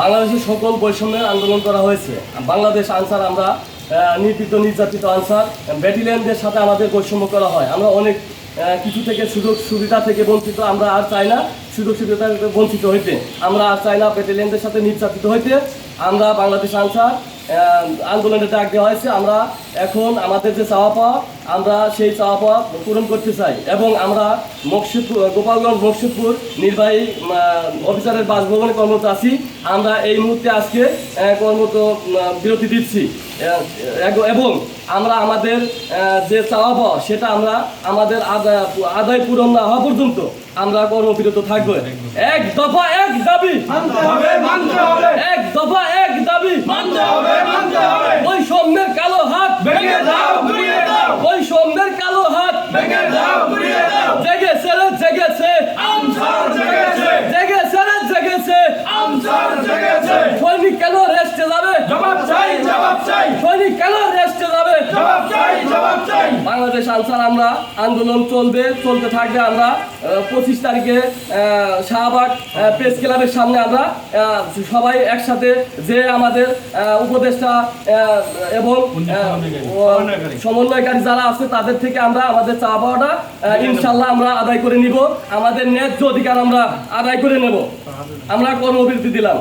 বাংলাদেশের সকল বৈষম্যের আন্দোলন করা হয়েছে। বাংলাদেশ আনসার আমরা নির্যাতিত নির্যাতিত আনসার, ব্যাটেলিয়ানদের সাথে আমাদের বৈষম্য করা হয়। আমরা অনেক কিছু থেকে সুযোগ সুবিধা থেকে বঞ্চিত, আমরা আর চাই না সুযোগ সুবিধা থেকে বঞ্চিত হইতে। আমরা আর চাই না ব্যাটেলিয়ানদের সাথে নির্যাতিত হইতে। আমরা বাংলাদেশ আনসার আন্দোলনের ডাক দেওয়া হয়েছে। আমরা এখন আমাদের যে চাওয়া পাওয়া আমরা সেই চাওয়া পাওয়া পূরণ করতে চাই এবং আমরা মকসুদপুর গোপালগঞ্জ মকসুদপুর নির্বাহী অফিসারের বাসভবনে কর্মরত আছি। আমরা এই মুহূর্তে আজকে কর্মরত বিরতি দিচ্ছি। এবং আমরা আমাদের যে চাওয়া পাওয়া সেটা আমরা আমাদের আদায় আদায় পূরণ না হওয়া পর্যন্ত আমরা কর্মবিরত থাকব। এক দফা এক দাবি। মানতে হবে মানতে হবে। সৈনিক কেন রেস্টে যাবে? জবাব চাই জবাব চাই। সৈনিক কেন রেস্টে যাবে? জবাব চাই জবাব চাই। বাংলাদেশ আনসার আমরা আন্দোলন চলবে চলতে থাকবে আমরা পঁচিশ তারিখে শাহবাগ প্রেস ক্লাবের সামনে আমরা সবাই একসাথে যে আমাদের উপদেষ্টা এবং সমন্বয়কারী। যারা আছে তাদের থেকে আমরা আমাদের চা পাওয়াটা ইনশাল্লাহ আমরা আদায় করে নিব। আমাদের ন্যায্য অধিকার আমরা আদায় করে নেব। আমরা কর্মবিরতি দিলাম।